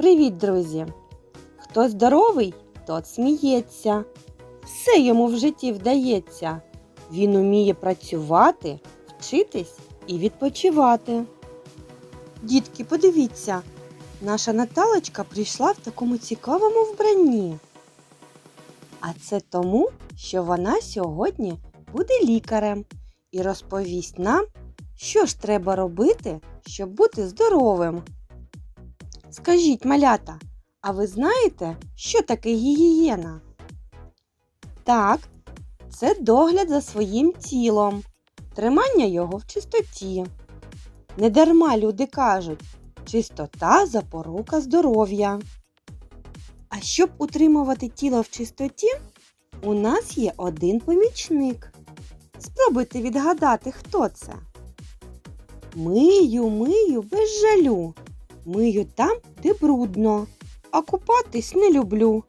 Привіт, друзі! Хто здоровий, тот сміється. Все йому в житті вдається. Він уміє працювати, вчитись і відпочивати. Дітки, подивіться, наша Наталочка прийшла в такому цікавому вбранні. А це тому, що вона сьогодні буде лікарем і розповість нам, що ж треба робити, щоб бути здоровим. Скажіть, малята, а ви знаєте, що таке гігієна? Так, це догляд за своїм тілом, тримання його в чистоті. Недарма люди кажуть, чистота запорука здоров'я. А щоб утримувати тіло в чистоті, у нас є один помічник. Спробуйте відгадати, хто це. Мию, мию без жалю. Мию там, де брудно, а купатись не люблю,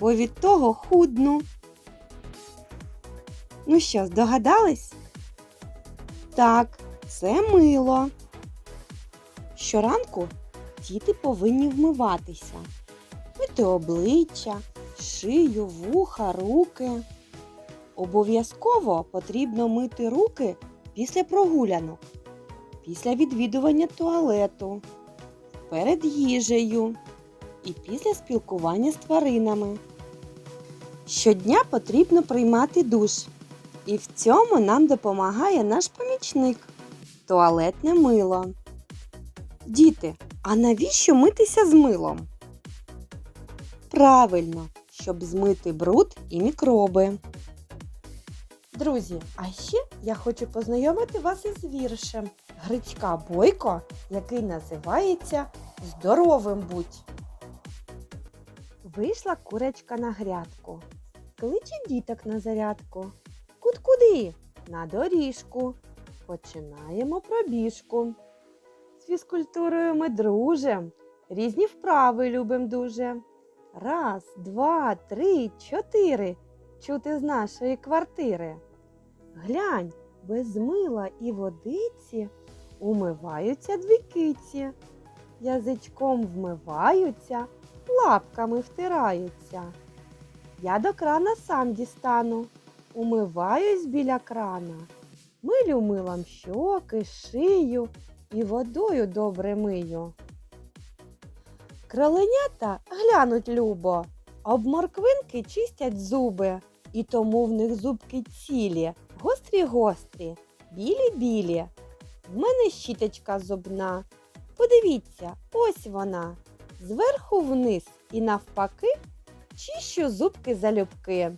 бо від того худну. Ну що, здогадались? Так, це мило. Щоранку діти повинні вмиватися, мити обличчя, шию, вуха, руки. Обов'язково потрібно мити руки після прогулянок, після відвідування туалету, перед їжею і після спілкування з тваринами. Щодня потрібно приймати душ. І в цьому нам допомагає наш помічник туалетне мило. Діти, а навіщо митися з милом? Правильно, щоб змити бруд і мікроби. Друзі, а ще я хочу познайомити вас із віршем Грицька Бойко, який називається Здоровим будь. Вийшла курочка на грядку, кличе діток на зарядку. Кут куди? На доріжку. Починаємо пробіжку. З фізкультурою ми дружим, різні вправи любим дуже. Раз, два, три, чотири. Чути з нашої квартири. Глянь, без мила і водиці умиваються дві киці. Язичком вмиваються, лапками втираються. Я до крана сам дістану, умиваюсь біля крана. Милю милом щоки, шию і водою добре мию. Кроленята глянуть любо, об морквинки чистять зуби, і тому в них зубки цілі, гострі-гострі, білі-білі. В мене щіточка зубна. Подивіться, ось вона. Зверху вниз і навпаки чищу зубки залюбки.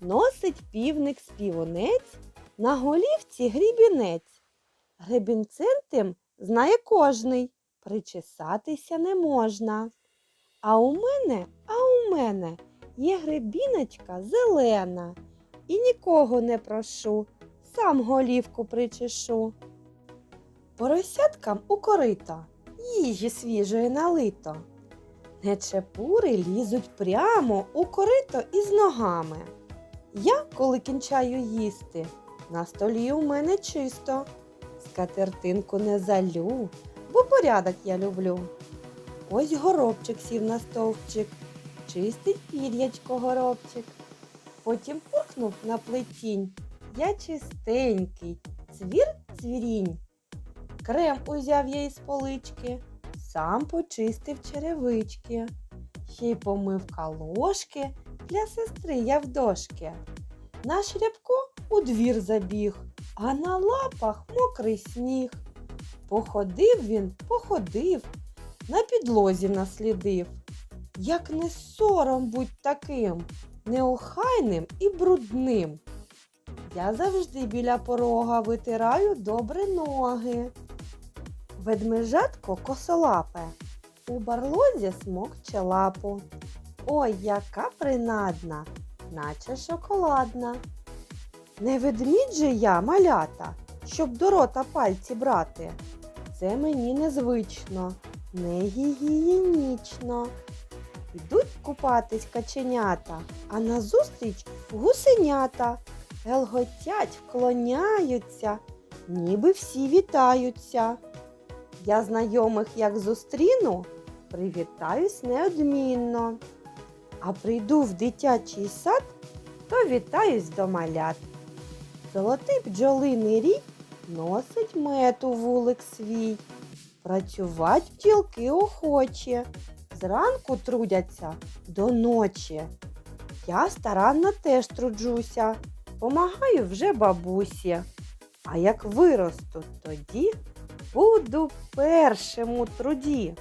Носить півник співунець, на голівці грібінець. Гребінцем тим знає кожний, причесатися не можна. А у мене, а у мене є гребіночка зелена. І нікого не прошу, сам голівку причешу. Поросяткам у корита їжі свіжої налито. Нечепури лізуть прямо у корито із ногами. Я, коли кінчаю їсти, на столі у мене чисто. Скатертинку не залю, бо порядок я люблю. Ось горобчик сів на стовпчик, чистить пір'ячко горобчик. Потім пурхнув на плетінь. Я чистенький, цвір цвірінь. Крем узяв я із полички, сам почистив черевички. Ще й помив калошки для сестри я в дошки. Наш рябко у двір забіг, а на лапах мокрий сніг. Походив він, походив, на підлозі наслідив. Як не сором будь таким, неохайним і брудним. Я завжди біля порога витираю добре ноги. Ведмежатко косолапе, у барлозі смокче лапу. Ой, яка принадна, наче шоколадна. Не ведмідь же я, малята, щоб до рота пальці брати. Це мені незвично, не гігієнічно. Купатись каченята, а назустріч гусенята. Гелготять, вклоняються, ніби всі вітаються. Я знайомих як зустріну, привітаюсь неодмінно. А прийду в дитячий сад, то вітаюсь до малят. Золотий бджолиний рій носить мед у вулик свій. Працювать бджілки охоче, зранку трудяться до ночі. Я старанно теж труджуся, помагаю вже бабусі. А як виросту, тоді буду першим у труді.